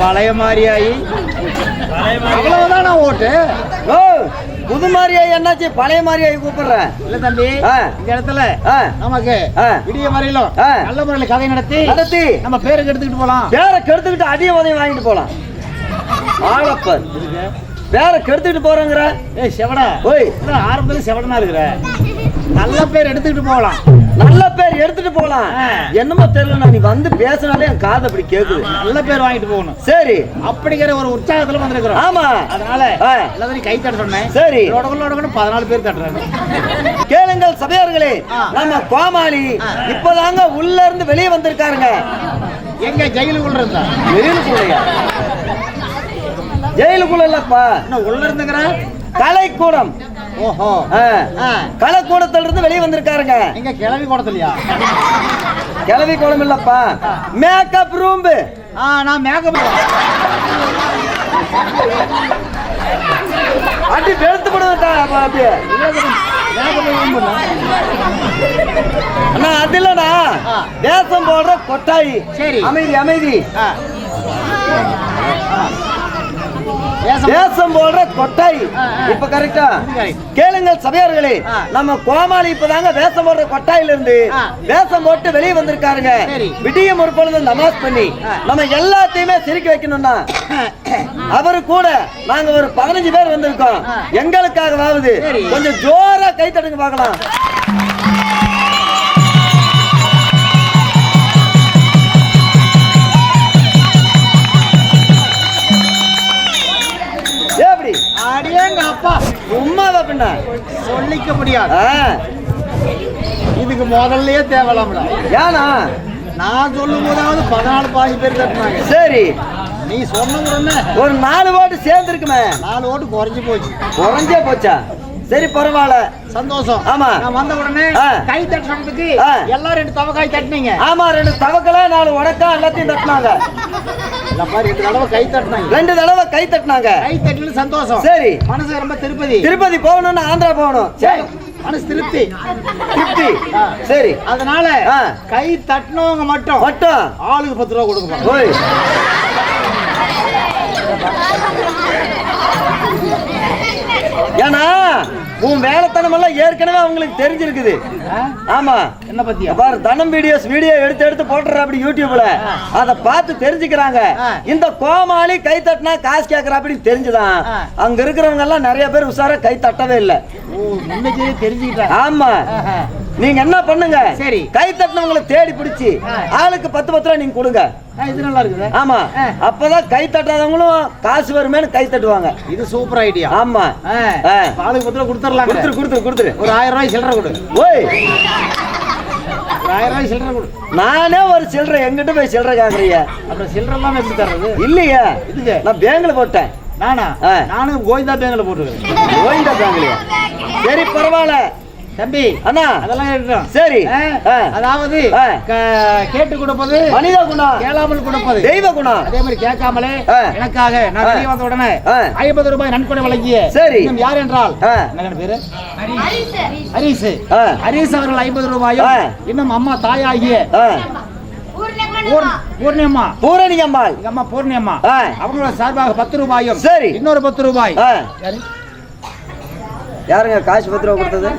பழைய மாதிரியாயி அவ்வளவுதான் நான் ஓட்டு. ஓ புது மாதிரியாய் என்னாச்சு? பழைய மாதிரியாய் கூப்பிடுறேன். இல்ல தம்பி. இந்த இடத்துல. நமக்கு. விடிய வரையிலும். நல்ல முறையில் கதை நடத்தி நடத்தி. நம்ம பேருக்கு எடுத்துக்கிட்டு போலாம். வேற கெடுத்துக்கிட்டு அடிய உதவி வாங்கிட்டு போலாம். ஆளப்பர் வேற கெடுத்துக்கிட்டு போறேங்கிற. ஏய் செவடா. ஓய். ஆரம்பத்துல செவடனா இருக்கிற? நல்ல பேர் எடுத்துக்கிட்டு போகலாம் நல்ல பேர் எடுத்துட்டு போலாம். ஆ. என்னமோ தெரியல நீ வந்து பேசினாலே என் காது அப்படி கேக்குது. நல்ல பேர் வாங்கிட்டு போகணும். சரி. அப்படிங்கிற ஒரு உற்சாகத்துல வந்திருக்கிறோம். ஆமா. அதனால. எல்லாத்தையும் கை தட்ட சொன்னேன். சரி. பதினாலு பேர் தட்டுறாங்க கேளுங்கள் சபையார்களே. நம்ம கோமாளி இப்பதாங்க உள்ள இருந்து வெளியே வந்திருக்காருங்க. எங்க ஜெயிலுக்குள்ள இருந்தா? வெளியிலுக்குள்ளயா ஜெயிலுக்குள்ள இல்லப்பா. உள்ள இருந்துங்கிற கலைக்கூடம். கலைக்கூடத்துல இருந்து வெளியே வந்திருக்காருங்க. எங்க கிளவி கூடத்துலயா கிளவி குளம் இல்லப்பா. மேக்கப் ரூம் ஆ நான் மேக்கப் அடி வெளுத்து போடுவா அப்படியே. அண்ணா அது இல்லடா. தேசம் போடுற கொட்டாயி. சரி. அமைதி அமைதி. தேசம் போடுற ஆ. இப்ப கரெக்டா. கேளுங்கள் சபையார்களே. நம்ம கோமாளி இப்பதாங்க வேஷம் போடுற கொட்டாயில இருந்து. வேஷம் போட்டு வெளியே வந்திருக்காருங்க சரி. விடிய முற்பொழுது நமாஸ் பண்ணி. நம்ம எல்லாத்தையுமே சிரிக்க வைக்கணும்னா அவரு கூட நாங்க ஒரு பதினஞ்சு பேர் வந்திருக்கோம். எங்களுக்காகவாவது. கொஞ்சம் ஜோரா கை தட்டுங்க பார்க்கலாம் உண்மைதான் பின்ன? சொல்லிக்க முடியாது. இதுக்கு முதல்லயே தேவலாம்டா ஏனா நான் சொல்லும் போதாவது பதினாலு பாதி பேர் தட்டினாங்க சரி. நீ சொன்ன ஒரு நாலு ஓட்டு சேர்ந்துருக்குமே. நாலு ஓட்டு குறைஞ்சு போச்சு. குறைஞ்சே போச்சா? சரி பரவாயில்ல. சந்தோஷம். ஆமா. நான் வந்த உடனே. கை தட்டுறதுக்கு ஆ. எல்லாரும் ரெண்டு தவக்காய் தட்டினீங்க. ஆமா ரெண்டு தவக்கல நாலு உடக்கா எல்லாத்தையும் தட்டினாங்க. ரெண்டு தடவை கை தட்டினாங்க. ரெண்டு தடவை கை தட்டினாங்க. கை தட்டினு சந்தோஷம். சரி. மனசு ரொம்ப திருப்பதி. திருப்பதி போகணும்னு ஆந்திரா போகணும். சரி. மனசு திருப்தி. திருப்தி. சரி. அதனால. கை தட்டினவங்க மட்டும் மட்டும்? ஆளுக்கு பத்து ரூபா கொடுக்க ஓய். ஏன்னா உன் வேலைத்தனம் எல்லாம் ஏற்கனவே அவங்களுக்கு தெரிஞ்சிருக்குது. ஆமா. என்ன பத்தியா? பாரு தனம் வீடியோஸ் வீடியோ எடுத்து எடுத்து போட்டுற அப்படி யூடியூப்ல அத பார்த்து தெரிஞ்சுக்கிறாங்க. இந்த கோமாளி கை தட்டினா காசு கேக்குற அப்படி தெரிஞ்சுதான். அங்க இருக்கிறவங்க எல்லாம் நிறைய பேர் உஷாரா கை தட்டவே இல்ல. தெரிஞ்சுக்கிட்டாங்க. ஆமா. நீங்க என்ன பண்ணுங்க? சரி. கை தட்டினவங்களை தேடி பிடிச்சி. ஆளுக்கு பத்து பத்து ரூபா நீங்க கொடுங்க. இது நல்லா இருக்குது ஆமா. அப்பதான் கை தட்டாதவங்களும் காசு வருமேனு கை தட்டுவாங்க. இது சூப்பர் ஐடியா ஆமா. ஆளுக்கு பத்து ரூபா கொடுத்துடலாம் கொடுத்துரு கொடுத்துரு கொடுத்துரு. ஒரு ஆயிரம் ரூபாய் சில்லறை கொடு. ஓய். ஆயிரம் ரூபாய் சில்லறை கொடு. நானே ஒரு சில்லறை எங்கிட்ட போய் சில்லறை கேக்குறீங்க? அப்புறம் சில்லறை எல்லாம் எப்படி தர்றது? இல்லையா. இதுக்கு நான் பேங்க்ல போட்டேன். நானா. நானும் கோவிந்தா பேங்க்ல போட்டுருக்கேன். கோவிந்தா பேங்க்லயா? சரி பரவாயில்ல. தம்பி அண்ணா அதெல்லாம் இருக்கட்டும் சரி. அதாவது கேட்டு கொடுப்பது மனித குணம் கேளாமல் கொடுப்பது தெய்வ குணம் அதே மாதிரி கேட்காமலே. எனக்காக நான். வெளியே வந்த உடனே. ஐம்பது ரூபாய் நன்கொடை வழங்கிய சரி. யார் என்றால். என்ன பேரு ஹரிஸ். ஹரிஸ் அவர்கள் ஐம்பது ரூபாயும். இன்னும் அம்மா தாயாகிய பூர்ணியம்மா பூரணி அம்மாள் எங்க அம்மா பூர்ணியம்மா. அவங்களோட சார்பாக பத்து ரூபாயும் சரி. இன்னொரு பத்து ரூபாய்? யாருங்க காசு பத்து ரூபா கொடுத்தது.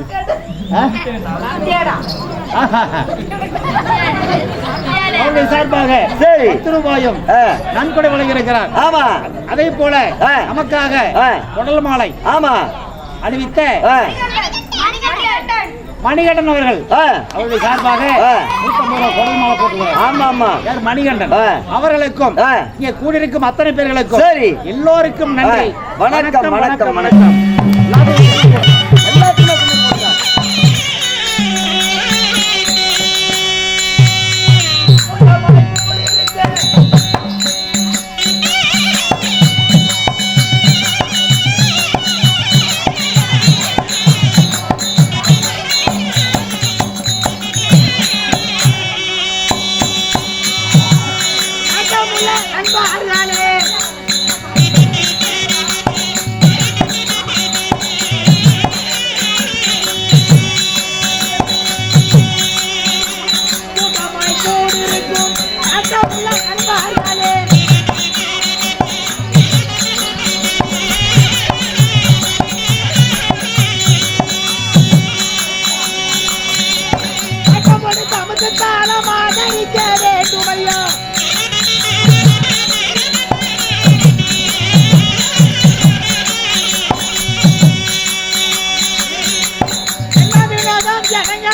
அவருடைய சார்பாக சரி. ரூபாயும். நன்கொடை வழங்கியிருக்கிறார் ஆமா அதே போல. நமக்காக. உடல் மாலை ஆமா அணிவித்த ஆ. மணிகண்டன் அவர்கள். அவருடைய சார்பாக ஆமா ஆமா யார் மணிகண்டன். அவர்களுக்கும். இங்கே கூடியிருக்கும் அத்தனை பேர்களுக்கும் சரி. எல்லோருக்கும் நன்றி. வணக்கம், வணக்கம், வணக்கம்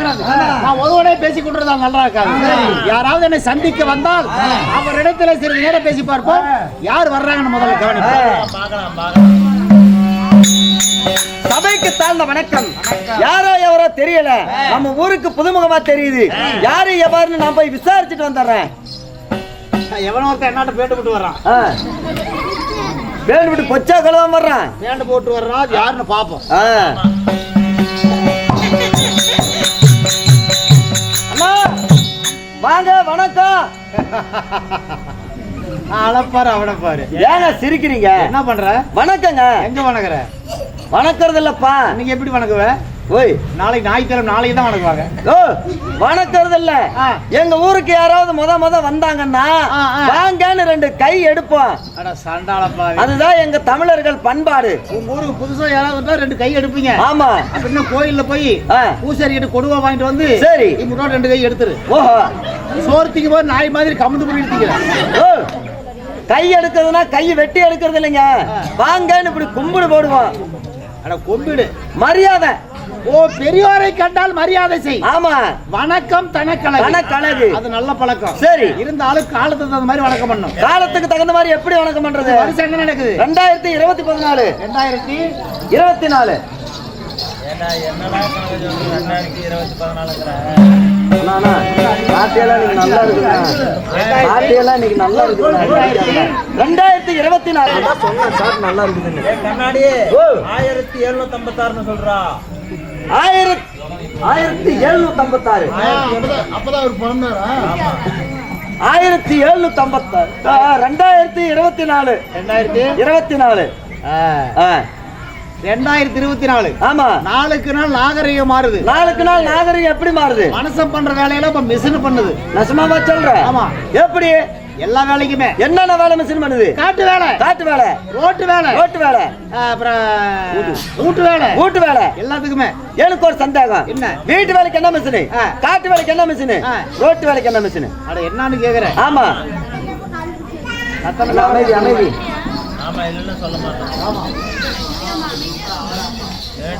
ஆகிறது நான் ஒருவனே பேசிக் கொண்டிருந்தால் நல்லா இருக்காது. யாராவது என்னை சந்திக்க வந்தால் அவரிடத்துல சிறிது நேரம் பேசி பார்ப்போம். யார் வர்றாங்கன்னு முதல்ல கவனிப்போம். சபைக்கு தாழ்ந்த வணக்கம். யாரோ எவரோ தெரியல. நம்ம ஊருக்கு புதுமுகமா தெரியுது. யாரு எவருன்னு நான் போய் விசாரிச்சுட்டு வந்துடுறேன். எவனோ ஒருத்தன் என்னாட்ட பேண்டு போட்டு வர்றான். வேண்டு விட்டு கொச்சா கழுவாம வர்றான். பேண்டு போட்டு வர்றான் யாருன்னு பார்ப்போம் வாங்க வணக்கம். அளப்பாரு அவனை பாரு ஏங்க சிரிக்கிறீங்க? என்ன பண்ற? வணக்கங்க. எங்க வணங்குற? வணக்கறது இல்லப்பா இன்னைக்கு எப்படி வணங்குவ? ஓய். நாளைக்கு ஞாயிற்றுக்கிழமை நாளைக்கு தான் வணங்குவாங்க. ஓ வணக்கறது இல்ல. எங்க ஊருக்கு யாராவது முத முத வந்தாங்கன்னா. வாங்கன்னு ரெண்டு கை எடுப்போம். அதுதான் எங்க தமிழர்கள் பண்பாடு. உங்க ஊருக்கு புதுசா யாராவது வந்தா ரெண்டு கை எடுப்பீங்க. ஆமா. அப்படின்னா கோயில்ல போய். பூசாரி கிட்ட கொடுவா வாங்கிட்டு வந்து சரி. இவங்க ரெண்டு கை எடுத்துரு. ஓஹோ. சோர்த்திக்கு போய் நாய் மாதிரி கமுந்து பண்ணி எடுத்துக்கிறேன் ஓ. கை எடுக்கிறதுனா கை வெட்டி எடுக்கிறது இல்லைங்க. வாங்கன்னு இப்படி கும்பிடு போடுவோம். அட கொம்பிடு. மரியாதை. ஓ பெரியோரை கண்டால் மரியாதை செய். ஆமா. வணக்கம் தனக்கழகு. தனக்கழகு. அது நல்ல பழக்கம். சரி. இருந்தாலும் காலத்துக்கு தகுந்த மாதிரி வணக்கம் பண்ணும். காலத்துக்கு தகுந்த மாதிரி எப்படி வணக்கம் பண்றது? வருஷம் என்ன நடக்குது? ரெண்டாயிரத்தி இருபத்தி பதினாலு. ரெண்டாயிரத்தி இருபத்தி நாலு. ரெண்டாயிரத்தி இருபத்தி நாலு. சொன்ன சார் நல்லா இருக்குதுன்னு. ஆயிரத்தி எழுநூத்தி ஐம்பத்தாறுன்னு சொல்றா. ஆயிரத்தி ஆயிரத்தி எழுநூத்தி ஐம்பத்தாறு அப்பதான் அவர் பிறந்தாரா? ஆயிரத்தி எழுநூத்தி ஐம்பத்தாறு ரெண்டாயிரத்தி இருபத்தி நாலு ரெண்டாயிரத்தி இருபத்தி நாலு ரெண்டாயிரத்தி இருபத்தி நாலு ஆமா. நாளுக்கு நாள் நாகரிகம் மாறுது. நாளுக்கு நாள் நாகரிகம் எப்படி மாறுது? மனுஷன் பண்ற வேலையில இப்ப மிஷின் பண்ணுது. நசமாவா சொல்ற? ஆமா. எப்படி? எல்லா வேலைக்குமே. என்னென்ன வேலை மிஷின் பண்ணுது காட்டு வேலை. காட்டு வேலை. ரோட்டு வேலை. ரோட்டு வேலை. அப்புறம் வீட்டு வேலை. வீட்டு வேலை. எல்லாத்துக்குமே. எனக்கு ஒரு சந்தேகம். என்ன? வீட்டு வேலைக்கு என்ன மிஷின் ஆ. காட்டு வேலைக்கு என்ன மிஷின். ரோட்டு வேலைக்கு என்ன மிஷின் அட என்னன்னு கேக்குறேன். ஆமா. சத்தம் அமைதி அமைதி. ஆமா இல்லைன்னு சொல்ல மாட்டேன்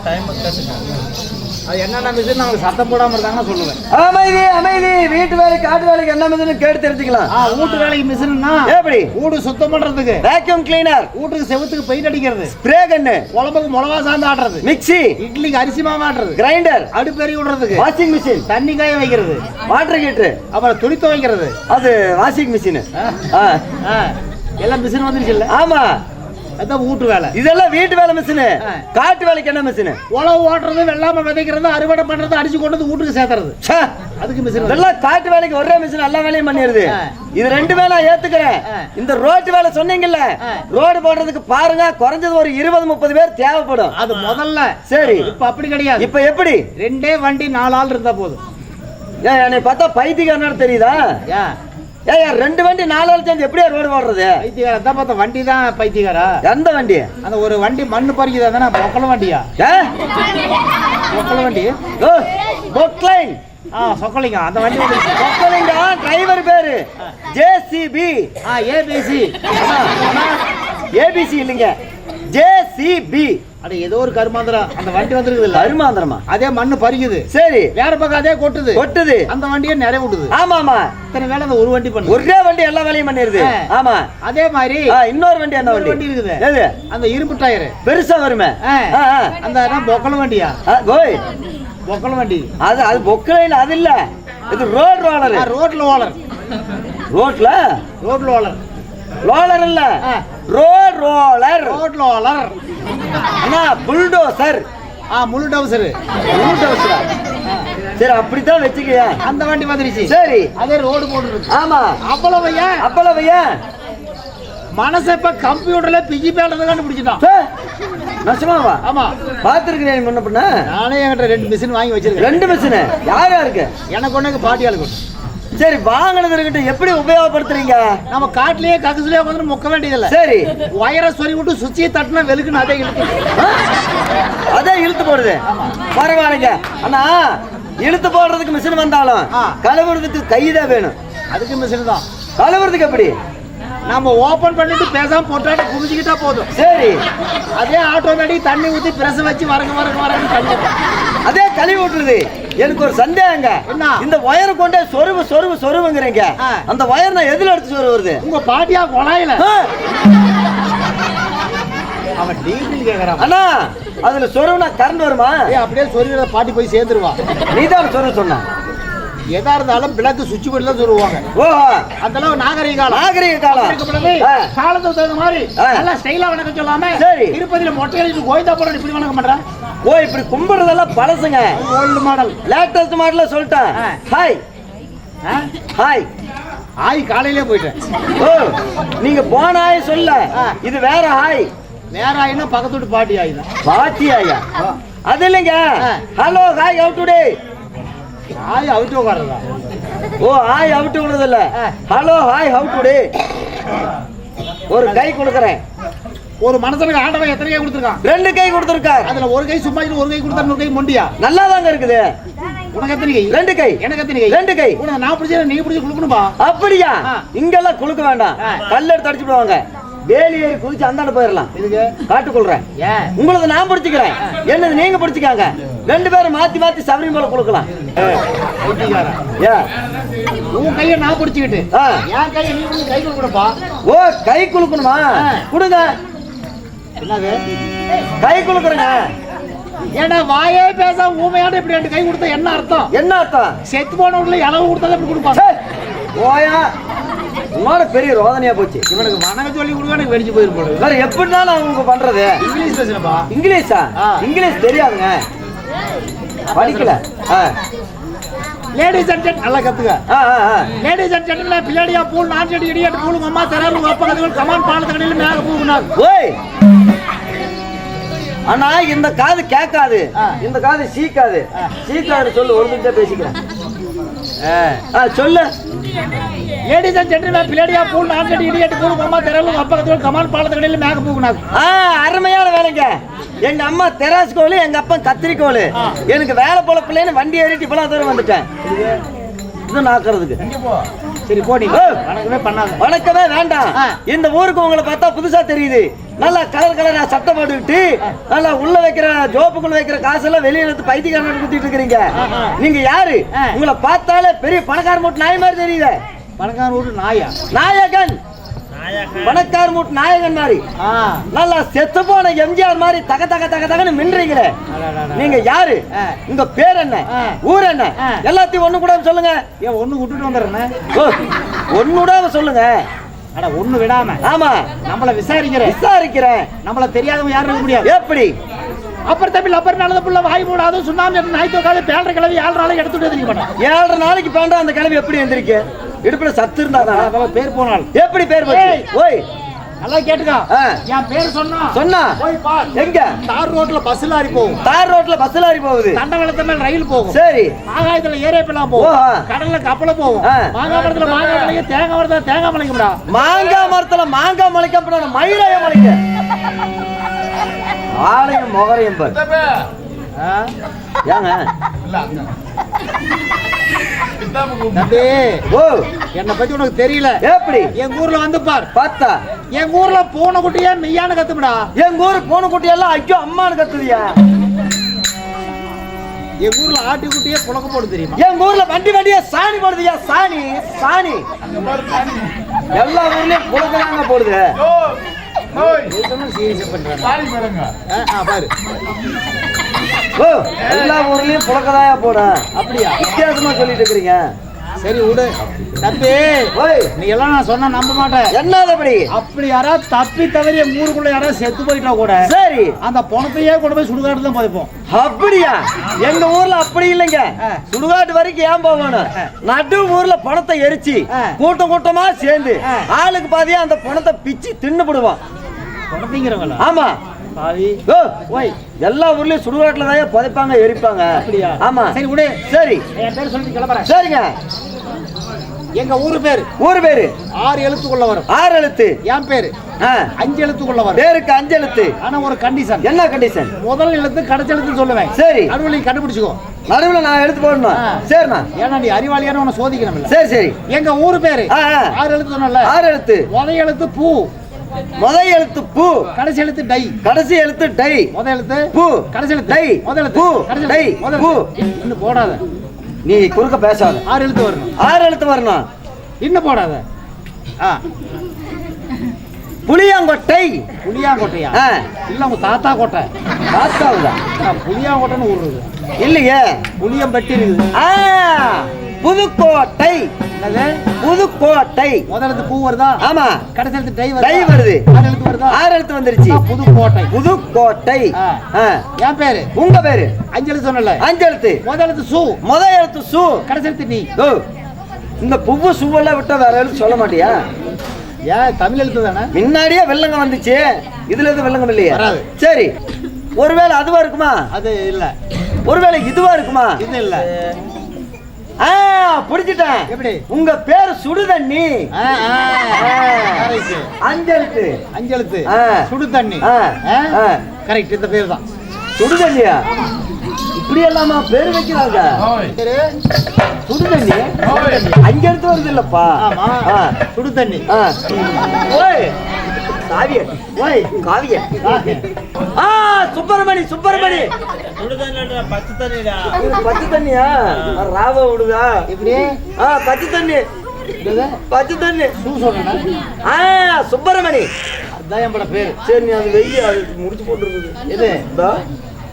டைம் கட்டுங்க. அது என்னென்ன மிஷின் நமக்கு சத்தம் போடாம இருந்தாங்கன்னா சொல்லுவேன். அமைதி அமைதி. வீட்டு வேலைக்கு காட்டு வேலைக்கு என்ன மிஷின் கேட்டு தெரிஞ்சுக்கலாம். வீட்டு வேலைக்கு மிஷின்னா எப்படி? வீடு சுத்தம் பண்றதுக்கு. வேக்யூம் கிளீனர் வீட்டுக்கு செவுத்துக்கு பெயிண்ட் அடிக்கிறது. ஸ்ப்ரே கன்னு குழம்புக்கு மிளகா சாந்து ஆட்டுறது. மிக்ஸி. இட்லிக்கு அரிசி மாவு ஆட்டுறது. கிரைண்டர் அடுப்பெறி விடுறதுக்கு. வாஷிங் மிஷின் தண்ணி காய வைக்கிறது. வாட்டர் ஹீட்டர் அப்புறம் துணி துவைக்கிறது. அது வாஷிங் மிஷின் எல்லாம் மிஷின் வந்துருச்சு இல்ல? ஆமா. அதான் வீட்டு வேலை. இதெல்லாம் வீட்டு வேலை மிஷின். காட்டு வேலைக்கு என்ன மிஷின் உழவு ஓட்டுறது வெள்ளாம விதைக்கிறது அறுவடை பண்றது அடிச்சு கொண்டு வந்து வீட்டுக்கு சேர்த்துறது. அதுக்கு மிஷின் இதெல்லாம் காட்டு வேலைக்கு ஒரே மிஷின் எல்லா வேலையும் பண்ணிடுது. இது ரெண்டு வேலை நான் ஏத்துக்கிறேன். இந்த ரோட்டு வேலை சொன்னீங்கல்ல. ரோடு போடுறதுக்கு பாருங்க குறைஞ்சது ஒரு இருபது முப்பது பேர் தேவைப்படும். அது முதல்ல. சரி. இப்ப அப்படி கிடையாது. இப்ப எப்படி? ரெண்டே வண்டி நாலு ஆள் இருந்தா போதும். ஏன் என்னை பார்த்தா பைத்தியக்காரனால தெரியுதா? ஏன் ரெண்டு வண்டி நாலு ஆள் சேர்ந்து எப்படியா ரோடு போடுறது பைத்தியக்கார தான் பார்த்தா வண்டி தான் பைத்தியக்காரா? எந்த வண்டி? அந்த ஒரு வண்டி மண்ணு பறிக்குதா தானே பொக்கல வண்டியா? ஏ? பொக்கல வண்டி? ஓ, பொக்லைன் ஆ சொக்கலிங்க அந்த வண்டி வந்துருச்சு பொக்லைங்க டிரைவர் பேரு. ஜேசிபி. ஆ ஏபிசி. ஏபிசி இல்லைங்க. ஜேசிபி. அட ஏதோ ஒரு கருமாந்திரம். அந்த வண்டி வந்துருக்குது இல்ல கருமாந்திரமா? அதே மண்ணு பறிக்குது. சரி. வேற பக்கம் அதே கொட்டுது. கொட்டுது. அந்த வண்டியை நிறைய விடுது ஆமா ஆமா இத்தனை வேலை அந்த ஒரு வண்டி பண்ணுது. ஒரே வண்டி எல்லா வேலையும் பண்ணிருது. ஆமா. அதே மாதிரி இன்னொரு வண்டி என்ன இன்னொரு வண்டி. வண்டி இருக்குது. எது? அந்த இரும்பு டயரு பெருசா வருமே. அந்த பொக்கல வண்டியா? கோய். பொக்கல வண்டி. அது அது பொக்கலையில் அது இல்ல. இது ரோட் ரோலர். ரோட்ல ஓலர். ரோட்ல? ரோட்ல ஓலர். ரோலர் இல்ல. Road roller. ரோட்ல ஓலர். அண்ணா புல்டோசர் ஆ முழு டவுசரு புல்டோசரா சரி அப்படித்தான் வச்சுக்கயா? அந்த வண்டி வந்துருச்சு. சரி. அதே ரோடு போட்டுருக்கு. ஆமா. அவ்வளவு ஏன் அப்பளவு ஏன் மனசை இப்ப கம்ப்யூட்டர்ல பிஜி பேட்டை கண்டுபிடிச்சிட்டான். நசமாவா ஆமா. பாத்துருக்கிறேன் முன்ன பின்ன நானே என்கிட்ட ரெண்டு மிஷின் வாங்கி வச்சிருக்கேன். ரெண்டு மிஷினு யார் யாருக்கு? எனக்கு ஒண்ணுக்கு பாட்டியாளுக்கு. சரி வாங்கினது இருக்கட்டும் எப்படி உபயோகப்படுத்துறீங்க? நம்ம காட்டுலயே கக்குசுலயே உட்காந்து முக்க வேண்டியதில்ல சரி. ஒயரை சொறி விட்டு சுவிட்சை தட்டினா வெளுக்குன்னு அதே இழுத்து? அதே இழுத்து போடுது. பரவாயில்லைங்க. அண்ணா இழுத்து போடுறதுக்கு மிஷின் வந்தாலும். கழுவுறதுக்கு கைதான் வேணும். அதுக்கு மிஷின் தான். கழுவுறதுக்கு எப்படி? நம்ம ஓபன் பண்ணிட்டு பேசாம போட்டாட்டு குமிஞ்சுக்கிட்டா போதும். சரி. அதே ஆட்டோமேட்டிக் தண்ணி ஊத்தி பிரஸ் வச்சு வரங்க வரங்க வரங்க தண்ணி. அதே கழுவி விட்டுருது. எனக்கு ஒரு சந்தேகங்க. என்ன? இந்த ஒயரை கொண்டே சொருவு சொருவு சொருவுங்கிறீங்க. அந்த ஒயர் நான் எதுல எடுத்து சொருவுறது உங்க பாட்டியா குழாயில ஆ, அவன் டீசல் கேக்குறான். அண்ணா அதுல சொருவுனா கரண்ட் வருமா? அப்படியே சொருகிற பாட்டி போய் சேர்ந்துருவா. நீதான் சொருவு சொன்ன. எதா இருந்தாலும் விளக்கு சுவிட்ச் போர்டு தான் சொல்லுவாங்க ஓஹோ. அதெல்லாம் நாகரிக காலம். நாகரிக காலம். காலத்துக்கு தகுந்த மாதிரி. நல்லா ஸ்டைலா வணக்கம் சொல்லாம சரி. திருப்பதியில மொட்டை அடிச்சு கோவிந்தா போற இப்படி வணக்கம் பண்றான் ஓ இப்படி கும்பிடுறதெல்லாம் பழசுங்க. ஓல்டு மாடல் லேட்டஸ்ட் மாடல சொல்லிட்டேன். ஹாய் ஹாய் ஆய் காலையிலே போயிட்டேன். ஓ நீங்க போன ஆய் சொல்ல. இது வேற ஹாய் வேற ஆயினா பக்கத்து வீட்டு பாட்டி ஆய் தான். பாட்டி ஆயா அது இல்லைங்க. ஹலோ ஹாய் அவுட் டுடே ஆய் அவிட்டு உட்காருதா ஓ ஹாய் அவுட் விடுறது இல்ல. ஹலோ ஹாய் ஹவு டுடே ஒரு கை கொடுக்கறேன். ஒரு மனுஷனுக்கு ஆண்டவன் எத்தனை கை கொடுத்துருக்கான்? ரெண்டு கை கொடுத்துருக்கார். அதுல ஒரு கை சும்மா ஒரு கை கொடுத்தா இன்னொரு கை மொண்டியா? நல்லா தாங்க இருக்குது. உனக்கு எத்தனை கை? ரெண்டு கை. எனக்கு எத்தனை கை? ரெண்டு கை. உனக்கு நான் பிடிச்சா நீ பிடிச்சி கொடுக்கணும்பா அப்படியா. இங்கெல்லாம் குளுக்க வேண்டாம். கல் எடுத்து அடிச்சு விடுவாங்க வேலி ஏறி குதிச்சு அந்தாண்ட போயிடலாம். காட்டுக்கொள்றேன் உங்களது நான் பிடிச்சிக்கிறேன். என்னது நீங்க பிடிச்சிக்காங்க? ரெண்டு பேரும் மாத்தி மாத்தி சபரி போல கொடுக்கலாம் உன் கையை நான் பிடிச்சிக்கிட்டு. என் கையை நீ பிடிச்சி கை கொடுக்கணும்பா ஓ கை குலுக்கணுமா? ஆ. கொடுங்க. என்னது? கை குலுக்குறேங்க? ஏன்னா வாயே பேச ஊமையாட இப்படி ரெண்டு கை கொடுத்தா என்ன அர்த்தம்? என்ன அர்த்தம்? செத்து போனவங்கள இளவு கொடுத்தா எப்படி கொடுப்பாங்க. ஓயா. உன்னோட பெரிய ரோதனையா போச்சு. இவனுக்கு வணக்க சொல்லி கொடுக்க எனக்கு வெடிச்சு போயிருப்போம் வேற எப்படினாலும் அவங்க பண்றது? இங்கிலீஷ் பேசுறப்பா இங்கிலீஷா. இங்கிலீஷ் தெரியாதுங்க. படிக்கல. ஆ. லேடிஸ் அண்ட் ஜென்ட் நல்லா கத்துக்க. லேடிஸ் அண்ட் ஜென்ட்ல பிள்ளைடியா பூல் நான் செடி இடியாட்டு பூல் அம்மா தராரு உங்க அப்பா கத்துகள் கமான் பாலத்தக்கடையில் மேல பூக்குனார் ஓய் ஆனா இந்த காது கேட்காது. இந்த காது சீக்காது. சீக்காது சொல்லு ஒரு நிமிஷம் பேசிக்கிறேன் ஆ, சொல்லு. லேடிஸ் அண்ட் ஜென்ட்ல பிள்ளைடியா பூல் நான் செடி இடியாட்டு பூல் அம்மா உங்க அப்பா கத்துகள் கமான் பாலத்தக்கடையில் மேல பூக்குனார் ஆ அருமையான வேலைங்க. எங்க அம்மா தெராஸ் கோலு எங்க அப்பா கத்திரிக்கோலு ஆ. எனக்கு வேலை போல பிள்ளைன்னு வண்டி ஏறிட்டு இப்பெல்லாம் தூரம் வந்துட்டேன். இது நாக்குறதுக்கு. சரி போ ஏ. வணக்கமே வணக்கமே வேண்டாம். இந்த ஊருக்கு உங்களை பார்த்தா புதுசா தெரியுது. நல்லா கலர் கலரா சட்டை போட்டுக்கிட்டு நல்லா உள்ள வைக்கிற ஜோப்புக்குள்ள வைக்கிற காசெல்லாம் வெளியில எடுத்து பைத்தியக்காரன் குத்திட்டு இருக்கிறீங்க ஆ, ஆ. நீங்க யாரு. உங்களை பார்த்தாலே பெரிய பணக்கார மூட்டு நாய் மாதிரி தெரியுது பணக்கார வீட்டு நாயா நாயகன் நாயகன் பணக்கார மூட்டு நாயகன் மாதிரி நல்லா செத்து போன எம்ஜிஆர் மாதிரி தக தக தக தகன்னு மின்றீங்களே. நீங்க யாரு. உங்க பேர் என்ன. ஊர் என்ன. எல்லாத்தையும் ஒண்ணு கூட சொல்லுங்க ஏன் ஒண்ணு விட்டுட்டு வந்துடுறேன் ஒண்ணு விடாம சொல்லுங்க அட ஒண்ணு விடாம. ஆமா. நம்மள விசாரிக்கிற. விசாரிக்கிறேன் நம்மள தெரியாதவங்க யாரும் இருக்க முடியாது. எப்படி? அப்புறம் தம்பி அப்பர் நல்லது புள்ள வாய் மூடாது சுண்ணாம்பு நாய் தோக்காது பேர கிளவி ஏழு நாளைக்கு எடுத்துட்டு தெரிய மாட்டான் ஏழரை நாளைக்கு பேண்டா அந்த கிளம்பி எப்படி எந்திரிக்க? இடுப்புல சத்து இருந்தா பேர் போனால் எப்படி பேர். ஓய்! நல்லா கேட்டுக்கா. என் பேர் சொன்னா. சொன்னா? போய் பார் எங்க? தார் ரோட்ல பஸ் லாரி போகும். தார் ரோட்ல பஸ் லாரி போகுது. தண்டவளத்து மேல ரயில் போகும். சரி. ஆகாயத்துல ஏரேப்பெல்லாம் போகும். கடல்ல கப்பல போகும். ஆ. மாங்காய் மலைக்கு தேங்காய் மரத்துல தேங்காய் மலைக்கும்டா மாங்காய் மரத்துல மாங்காய் முளைக்க அப்புறம் மயிலைய முளைக்க ஆலயம் முகரையும் பாரு? ஏங்க? தம்பி ஓ. என்னை பத்தி உனக்கு தெரியல. எப்படி? எங்க ஊர்ல வந்து பார். பார்த்தா? எங்க ஊர்ல பூனை குட்டியா மெய்யான கத்துமுடா. எங்க ஊர் பூனை குட்டி எல்லாம் ஐயோ அம்மானு கத்துதியா. எங்க ஊர்ல ஆட்டு குட்டியே புழக்க போடு தெரியுமா? எங்க ஊர்ல வண்டி வண்டியா சாணி போடுதுயா? சாணி சாணி. எல்லா ஊர்லயும் புழக்கதாங்க போடுது. சீரியஸ் பண்றாங்க பாரு. ஓ எல்லா ஊர்லயும் புழக்கதாயா போட. அப்படியா? வித்தியாசமா சொல்லிட்டு இருக்கிறீங்க. சரி விடு. தம்பி ஓய். நீ எல்லாம் நான் சொன்னா நம்ப மாட்டேன். என்னது அப்படி? அப்படி யாராவது தப்பி தவறி எங்க ஊருக்குள்ள யாராவது செத்து போயிட்டா கூட சரி. அந்த பணத்தையே கொண்டு போய் சுடுகாட்டு தான் புதைப்போம் அப்படியா? எங்க ஊர்ல அப்படி இல்லைங்க. சுடுகாட்டு வரைக்கும் ஏன் போகணும்? நடு ஊர்ல பணத்தை எரிச்சு. கூட்டம் கூட்டமா சேர்ந்து. ஆளுக்கு பாதியா அந்த பணத்தை பிச்சு தின்னு போடுவான் ஆமா. ஓய் எல்லா ஊர்லயும் சுடுகாட்டுல தான் புதைப்பாங்க எரிப்பாங்க. அப்படியா? ஆமா. சரி விடு. சரி. சரிங்க. எங்க ஊரு பேரு? ஊர் பேரு? ஆறு எழுத்துக்குள்ள வரும். ஆறு எழுத்து. என் பேரு. அஞ்சு எழுத்துக்குள்ள வரும். பேருக்கு அஞ்சு எழுத்து. ஆனா ஒரு கண்டிஷன் என்ன கண்டிஷன் முதல் எழுத்து கடைசி எழுத்து சொல்லுவேன். சரி. நடுவில் கண்டுபிடிச்சுக்கோ. நடுவுல நான் எடுத்து போடணும். சரிண்ணா ஏன்னா நீ அறிவாளியான உன்னை சோதிக்கணும் சரி சரி. எங்க ஊரு பேரு. ஆறு எழுத்து சொன்னல ஆறு எழுத்து. முத எழுத்து பூ. முத எழுத்து பூ. கடைசி எழுத்து டை. கடைசி எழுத்து டை. முத எழுத்து பூ. கடைசி எழுத்து டை. முத எழுத்து பூ. கடைசி டை. பூ. இன்னும் போடாத. நீ குறுக்க பேசாத. ஆறு எழுத்து வரணும். ஆறு எழுத்து வரணும். இன்னும் போடாத. ஆ. புளியாங்கொட்டை. புளியாங்கோட்டையா. இல்ல உங்க தாத்தா கோட்டை. பாஸ்தாவுதா ஆ, புளியாங்கோட்டைன்னு ஊர் இல்லையே. புளியம்பட்டி இருக்குது. ஆ. புதுக்கோட்டை. புதுக்கோட்டை. முத எழுத்து பூ வருதா? ஆமா. கடைசி டை டை வருதா. எழுத்து வருதா? ஆறு எழுத்து வந்துருச்சு? புதுக்கோட்டை. புதுக்கோட்டை. என் பேரு? உங்க பேரு? அஞ்சு எழுத்து சொன்னல அஞ்சு எழுத்து. முத எழுத்து சூ. முத எழுத்து சு. கடைசி எழுத்து நீ. இந்த புவ்வு சுவெல்லாம் விட்டா வேற எழுத்து சொல்ல மாட்டியா? ஏன் தமிழ் எழுத்து தானே? முன்னாடியே வெள்ளங்க வந்துச்சு. இதுல எதுவும் வெள்ளங்கம் இல்லையா. சரி. ஒருவேளை அதுவா இருக்குமா? அது இல்ல. ஒருவேளை இதுவா இருக்குமா? இது இல்ல. ஆ புடிச்சிட்டேன் எப்படி? உங்க பேரு சுடுதண்ணி. அஞ்செழுத்து. அஞ்சு எழுத்து ஆ. சுடு தண்ணி ஆ. ஆ. கரெக்ட் இந்த பேர் தான். சுடுதண்ணியா? இப்படி எல்லாமா பேரு வைக்கிறாங்க? சுடுதண்ணி? அஞ்செழுத்து வருது இல்லப்பா. சுடு தண்ணி ஆ. ஓய். காவிய ஓய் காவிய ஆ சுப்பிரமணி சுப்பிரமணி. இது பச்சை தண்ணியா? ராவ விடுதா? ஆ பச்சை தண்ணி? பச்சை தண்ணி. ஆ சுப்பிரமணி. அதான் என் பேர். சரி நீ அது வெய்ய அது முடிச்சு போட்டுருக்குது. இது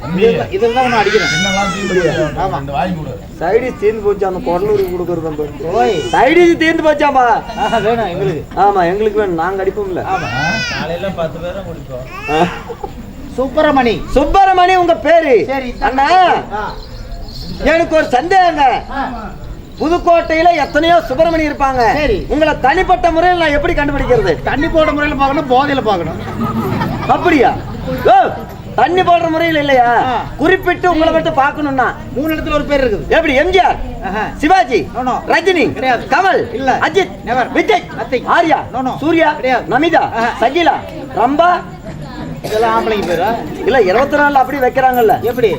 இந்தா. இதில் தான் ஒன்று அடிக்கிறேன். ஆமா. சைடிஸ் தீர்ந்து போச்சு அந்த குடலூருக்கு கொடுக்குறது நம்ம ஓய். சைடிஸ் தீர்ந்து போச்சாப்பா ஆஹா, வேணும் எங்களுக்கு. ஆமா எங்களுக்கு வேணும். நாங்க அடிப்போம்ல. ஆமா. காலையில பத்து பேரும் குடிப்போம் ஆ. சுப்பிரமணி. சுப்பிரமணி உங்க பேரு? சரி அண்ணா. எனக்கு ஒரு சந்தேகங்க. புதுக்கோட்டையில எத்தனையோ சுப்பிரமணி இருப்பாங்க. உங்களை தனிப்பட்ட முறையில் நான் எப்படி கண்டுபிடிக்கிறது? தண்ணி போட முறையில் பார்க்கணும் போதையில பார்க்கணும். அப்படியா? ஓ. தண்ணி போடுற முறையில் இல்லையா. குறிப்பிட்டு உங்களை மட்டும் பார்க்கணும்னா. மூணு இடத்துல ஒரு பேர் இருக்குது. எப்படி எம்ஜிஆர். சிவாஜி. ரஜினி. கமல் இல்ல. அஜித். விஜய். ஆர்யா. சூர்யா. நமிதா. சகிலா ரம்பா. இதெல்லாம் ஆம்பளைங்க பேரா இல்ல இருபத்தி நாலு அப்படி வைக்கிறாங்கல்ல. எப்படி?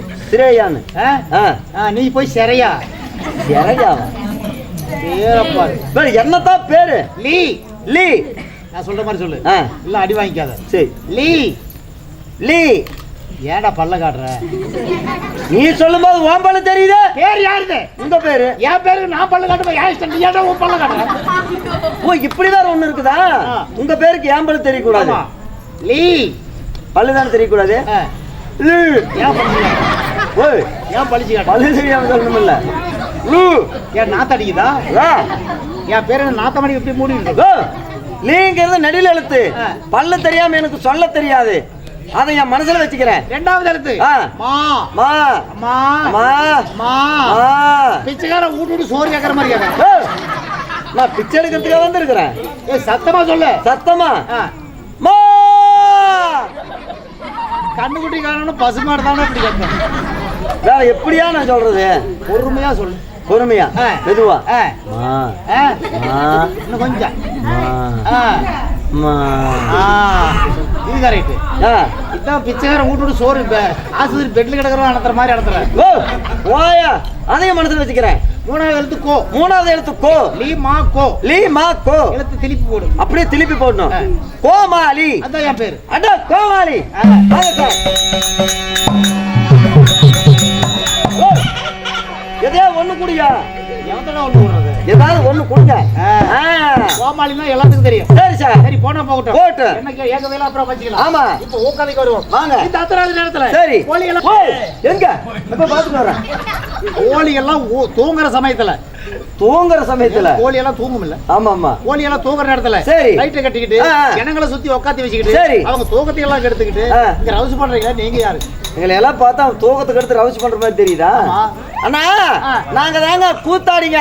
ஆ, நீ போய் சிறையா? சிறையாவா? பேரப்பா பேர் என்னத்தான் பேரு? லீ. லீ. நான் சொல்ற மாதிரி சொல்லு. இல்ல அடி வாங்கிக்காத. சரி. லீ. லீ. ஏன்டா பல்ல காட்டுற? நீ சொல்லும்போது உன் பல்லு தெரியுது? பேர் யாருது? உங்க பேரு? என் பேருக்கு நான் பல்ல காட்டுவேன் ஏன் இஷ்டம்? நீ ஏன்டா உன் பல்ல காட்டுற? ஓ இப்படி வேற ஒண்ணு இருக்குதா. உங்க பேருக்கு ஏன் பல்லு தெரியக்கூடாது. லீ. பல்லு தானே தெரியக்கூடாது? லூ. ஏன் பழிச்சு ஓய். ஏன் பழிச்சு பல்லு தெரியாம சொல்லணும் இல்ல. லூ. ஏன் நாத்த அடிக்குதா? ஆ. என் பேர் என்ன நாத்த மணி எப்படி மூடி. லீங்கிறது நெடில் எழுத்து. பல்லு தெரியாம எனக்கு சொல்ல தெரியாது. அதை என் மனசுல வச்சுக்கிறேன். ரெண்டாவது எழுத்து. மா. மா. மா. மா. மா. பிச்சைக்காரன் வீட்டு விட்டு சோறு கேட்கற மாதிரி கேட்கறேன். நான் பிச்சை எடுக்கிறதுக்காக வந்திருக்கிறேன். ஏய் சத்தமா சொல்லு. சத்தமா? மா. கண்ணுக்குட்டி காரணம் பசுமாடு தானே இப்படி கேட்கணும் வேற எப்படியா நான் சொல்றது? பொறுமையா சொல்லு. பொறுமையா. மெதுவா? இன்னும் கொஞ்சம். ஆ, இது கரெக்ட் ஆ. இதான் பிச்சைக்காரன் வீட்டு சோறு இப்ப. ஆஸ்பத்திரி பெட்ல கிடக்குறவன் நடத்துற மாதிரி நடத்துற ஓ ஓயா அதையும் மனசுல வச்சுக்கிறேன். மூணாவது எழுத்து கோ. மூணாவது எழுத்து கோ. லீ மா கோ. லீ மா கோ. எழுத்து திருப்பி போடு. அப்படியே திருப்பி போடணும். கோமாளி. அதான் என் பேரு. அட கோமாளி. எதையா ஒண்ணு குடியா? எவன்தானே ஒண்ணு விடுறது ஏதாவது ஒண்ணு குடிங்க. ஆ. கோமாளினா எல்லாத்துக்கும் தெரியும் சரி சார் சரி போனா போகட்டும் போகட்டும். என்ன கே- ஏகதையில அப்புறம் வச்சுக்கலாம் ஆமா இப்போ ஊக்காதைக்கு வருவோம் வாங்க. இந்த அத்தராது நேரத்துல சரி கோழிகள் எங்க இப்ப பாத்துட்டு வரேன் கோழிகள்லாம் தூங்குற சமயத்துல தூங்குற சமயத்துல கோழி எல்லாம் தூங்கும் இல்ல ஆமா ஆமா கோழி எல்லாம் தூங்குற நேரத்துல சரி. லைட்டை கட்டிக்கிட்டு. ஜனங்களை சுத்தி உட்காந்து வச்சுக்கிட்டு சரி. அவங்க தூக்கத்தை எல்லாம் கெடுத்துக்கிட்டு. இங்க ரவுஸ் பண்றீங்க நீங்க யாரு எங்களை எல்லாம் பார்த்தா தூக்கத்துக்கு எடுத்து ரவுஸ் பண்ற மாதிரி தெரியுதா. அண்ணா. நாங்க தாங்க கூத்தாடிங்க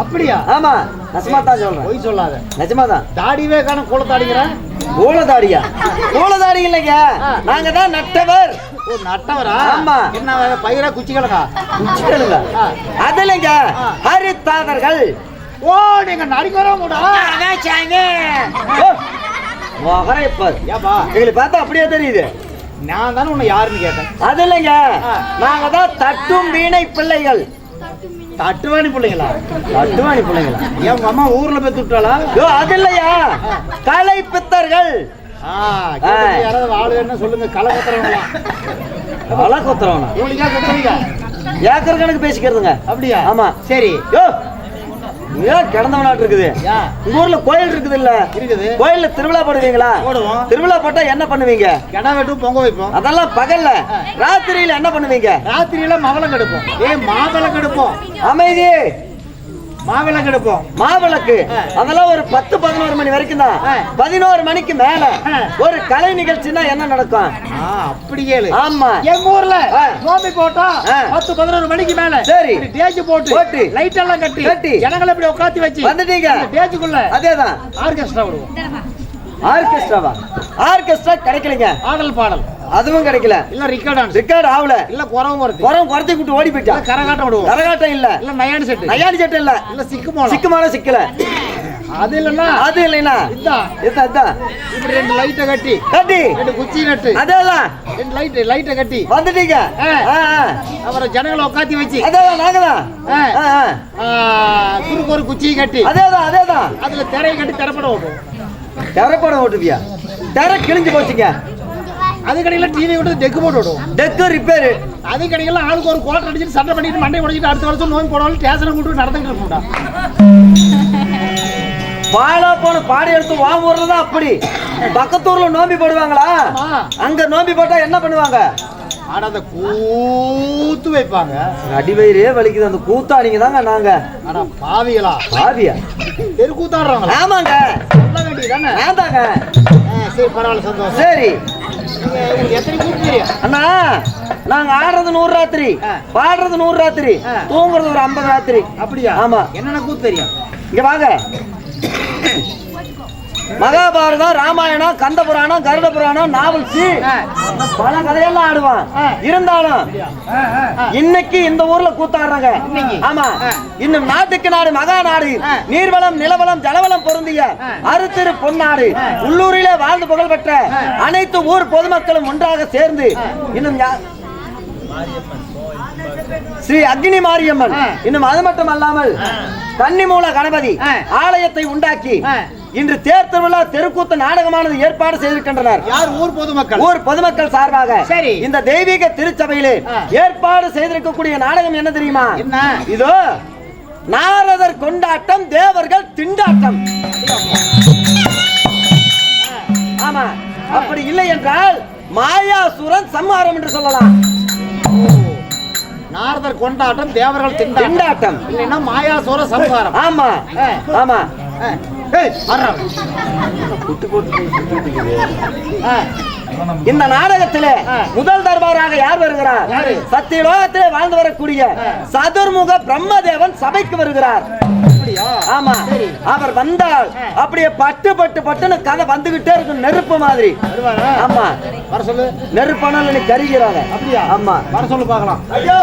அப்படியா? ஆமா நெசமா தான் சொல்றேன். பொய் சொல்லாத. நிஜமா தான் தாடிவே காண கோலத்தாடிங்கிற ஊழதாடியா ஊழதாடி இல்லைங்க. நாங்க தான் நட்டவர். ஓ நட்டவரா? ஆமா. என்ன பயிரா குச்சி கிழங்கா. அது இல்லைங்க. ஹரித்தாதர்கள் ஓ நீங்க நடிக்கிறா மூடா மகரைப்பர் ஏப்பா. எங்களை பார்த்தா அப்படியே தெரியுது. நான் தானே உன்னை யாருன்னு கேட்டேன். அது இல்லைங்க. நாங்க தான் தட்டும் வீணை பிள்ளைகள். தட்டுவாணி பிள்ளைங்களா தட்டுவாணி பிள்ளைங்களா ஏன் உங்க அம்மா ஊர்ல போய் விட்டாளா ஐயோ, அது இல்லையா? கலை பித்தர்கள். யாராவது ஆளு என்ன சொல்லுங்க களை கத்துறவங்களா அழ கொத்துறவனா கூலிக்கா கத்துறீங்க ஏக்கர் கணக்கு பேசிக்கிறதுங்க. அப்படியா? ஆமா. சரி. யோ ஏன் கிடந்தவனாட்டு இருக்குது? யா. உங்க ஊர்ல கோயில் இருக்குது இல்ல இருக்குது. கோயில்ல திருவிழா போடுவீங்களா? போடுவோம். திருவிழா போட்டா என்ன பண்ணுவீங்க? கிடா வெட்டும் பொங்க வைப்போம். அதெல்லாம் பகல்ல. ராத்திரியில என்ன பண்ணுவீங்க? ராத்திரியில மவளம் கெடுப்போம். ஏ மாவிளக்கு எடுப்போம் அமைதி. மாவிளக்கு எடுப்போம் மாவிளக்கு அதெல்லாம் ஒரு பத்து பதினோரு மணி வரைக்கும் தான். பதினோரு மணிக்கு மேல. ஒரு கலை நிகழ்ச்சினா என்ன நடக்கும் ஆ அப்படி கேளு ஆமா எங்க ஊர்ல. நோம்பி போட்டா. பத்து பதினோரு மணிக்கு மேல சரி. டேஜ் போட்டு போட்டு. லைட் எல்லாம் கட்டி கட்டி. ஜனங்களை இப்படி உட்காத்தி வச்சு வந்துட்டீங்க டேஜுக்குள்ள அதேதான் ஆர்கெஸ்ட்ரா விடுவோம் ஆர்கெஸ்ட்ராவா ஆர்கெஸ்ட்ரா கிடைக்கலைங்க ஆடல் பாடல் அதுவும் கிடைக்கல. இல்ல ரிக்கார்ட் ரெக்கார்டு ஆகல. இல்ல குறவும் வருது. குரம் குறத்தி விட்டு ஓடி போயிட்டா. கரகாட்டம் விடுவோம். கரகாட்டம் இல்ல. இல்ல நயானி செட்டு நயாடி சட்டை இல்ல. இல்ல சிக்கு மோளம் சிக்குமான சிக்கல. அது இல்லன்னா அது இல்லைனா இதான் இதான் இதான். இப்படி ரெண்டு லைட்டை கட்டி. கட்டி. ரெண்டு குச்சி நட்டு. அதேதான். ரெண்டு லைட் லைட்டை கட்டி. வந்துட்டீங்க. அப்புறம் ஜனங்களை உட்காத்தி வச்சு. அதேதான் நாங்க தான் ஆ. ஆ, ஆ. ஆ, குறுக்கு ஒரு குச்சியை கட்டி. அதேதான் அதேதான். அதுல திரையை கட்டி திரைப்படம் ஓட்டும் திரைப்படம் ஓட்டுவியா? திரை கிழிஞ்சு போச்சுங்க. அது கடையில டிவி விட்டு டெக்கு போட்டு விடுவோம் டெக்கு ரிப்பேரு அது கடையில ஆளுக்கு ஒரு கோட்டை அடிச்சுட்டு சண்டை பண்ணிட்டு மண்டை உடைச்சிட்டு அடுத்த வருஷம் நோய் போடணும் ஸ்டேஷனை கூட்டு நடந்துட்டு இருக்கோம்டா பாலா போன பாடி எடுத்து ஊர்ல தான் அப்படி? பக்கத்தூர்ல நோம்பி போடுவாங்களா. அங்க நோம்பி போட்டா என்ன பண்ணுவாங்க? ஆனா அந்த கூத்து வைப்பாங்க. அடிவயிறே வலிக்குது. அந்த கூத்தாடிங்க தாங்க நாங்க. ஆனா பாவிகளா? பாவியா? தெரு கூத்தாடுறாங்களா ஆமாங்க. சொல்ல வேண்டியதானே நான் தாங்க சரி பரவாயில்ல சந்தோஷம். சரி. அண்ணா நாங்க ஆடுறது நூறு ராத்திரி. பாடுறது நூறு ராத்திரி. தூங்குறது ஒரு ஐம்பது ராத்திரி அப்படியா ஆமா. என்னென்ன கூத்து தெரியும் இங்க வாங்க மகாபாரதம் ராமாயணம் கந்த புராணம் கருட புராணம் நாவல்சி ஆ. பல கதையெல்லாம் ஆடுவான். இருந்தாலும் இன்னைக்கு இந்த ஊர்ல கூத்தாடுறாங்க? ஆமா. இன்னும் நாட்டுக்கு நாடு மகா நாடு. நீர்வளம் நிலவளம் ஜலவளம் பொருந்திய ஆ. அறுத்திரு பொன்னாடு உள்ளூரிலே வாழ்ந்து புகழ் பெற்ற ஆ. அனைத்து ஊர் பொதுமக்களும் ஒன்றாக சேர்ந்து இன்னும் ஸ்ரீ அக்னி மாரியம்மன். இன்னும் அது மட்டும் அல்லாமல் கன்னிமூல கணபதி. ஆலயத்தை உண்டாக்கி. இன்று தேர் திருவிழா தெருக்கூத்து நாடகமானது ஏற்பாடு செய்திருக்கின்றனர் யார் ஊர் பொதுமக்கள் ஊர் பொதுமக்கள் சார்பாக சரி. இந்த தெய்வீக திருச்சபையிலே. ஏற்பாடு செய்திருக்கக்கூடிய நாடகம் என்ன தெரியுமா என்ன இதோ நாரதர் கொண்டாட்டம் தேவர்கள் திண்டாட்டம் ஆமா அப்படி இல்லை என்றால் மாயாசுரன் சம்ஹாரம் என்று சொல்லலாம் நாரதர் கொண்டாட்டம் தேவர்கள் திண்டாட்டம் இல்லைன்னா மாயாசோர சம்ஹாரம் ஆமா. ஆமா வர்றா. ஆ. இந்த நாடகத்திலே. முதல் தர்பாராக யார் வருகிறார்? சத்தியலோகத்திலே வாழ்ந்து வரக்கூடிய. சதுர்முக பிரம்மதேவன் சபைக்கு வருகிறார். ஆமா. அவர் வந்தால். அப்படியே பட்டு பட்டு பட்டுன்னு கதை வந்துகிட்டே இருக்கும். நெருப்பு மாதிரி. ஆமா. வர சொல்லு. நெருப்பானால நீ கருகிறாங்க அப்படியா? ஆமா. வர சொல்லு பார்க்கலாம். ஐயோ!